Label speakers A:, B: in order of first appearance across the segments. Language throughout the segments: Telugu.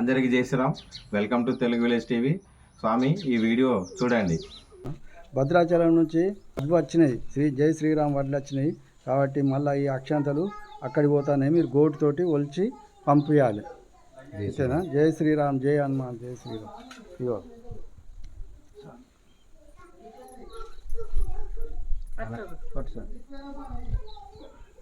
A: అందరికీ Jai Shri Ram welcome to Telugu village TV. స్వామి ఈ వీడియో చూడండి.
B: భద్రాచలం నుంచి వడ్లు వచ్చినాయి శ్రీ జై శ్రీరామ్ వడ్లు వచ్చినాయి కాబట్టి మళ్ళీ ఈ అక్షంతలు అక్కడికి పోతానే మీరు గోటు తోటి ఒలిచి పంపించాలి అంతేనా? జై శ్రీరామ్ జై హనుమాన్ జై శ్రీరామ్. ఇగో. జయ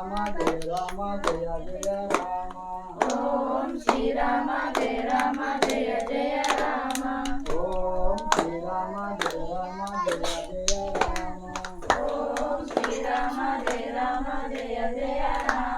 C: శ్రీరామ జయ రామ జయ జయ రామ.
B: ఓం శ్రీరామ జయ రామ. జయ జయ రామ
C: ఓం జయ రామ జయ జయ రామ
B: ఓం జయ రామ. జయ జయ రామ.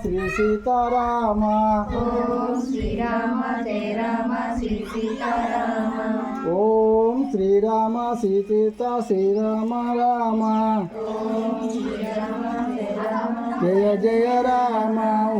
C: శ్రీ
B: సీతారామ. శ్రీరామ జయ రామ శ్రీ సీతారామ. ఓం శ్రీరామ శ్రీ సీత శ్రీరామ రామ. జయ జయ రామ. ఓం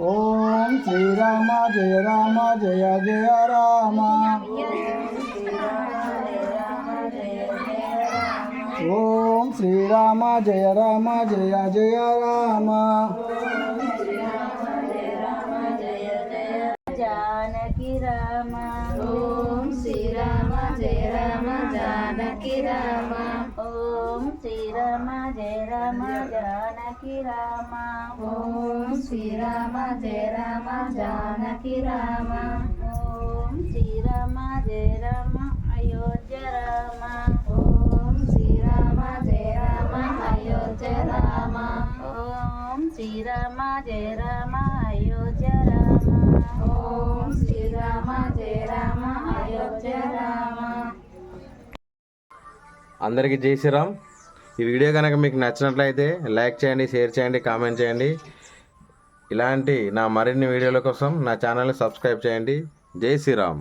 B: ఓం శ్రీరామ జయ రామ జయ జయ రామ ఓం శ్రీరామ జయ రామ జయ జయ రామ
C: జానకి రామ ఓం శ్రీరామ జయ రామ జానకి రామ ఓం శ్రీరామ జయ రామ జానకి రామ. ఓం శ్రీరామ జయ రామ జానకి రామ. ఓం శ్రీరామ జయ రామ అయోధ్య రామ. ఓం శ్రీరామ జయ రామ అయోధ్య రామ. ఓం శ్రీరామ జయ రామ అయోధ్య రామ. ఓం శ్రీరామ జయ రామ అయోధ్య రామ.
A: అందరికీ జై శ్రీరామ్. ఈ వీడియో కనుక మీకు నచ్చినట్లయితే లైక్ చేయండి షేర్ చేయండి కామెంట్ చేయండి. ఇలాంటి నా మరిన్ని వీడియోల కోసం నా ఛానల్ని సబ్స్క్రైబ్ చేయండి. జై శ్రీరామ్.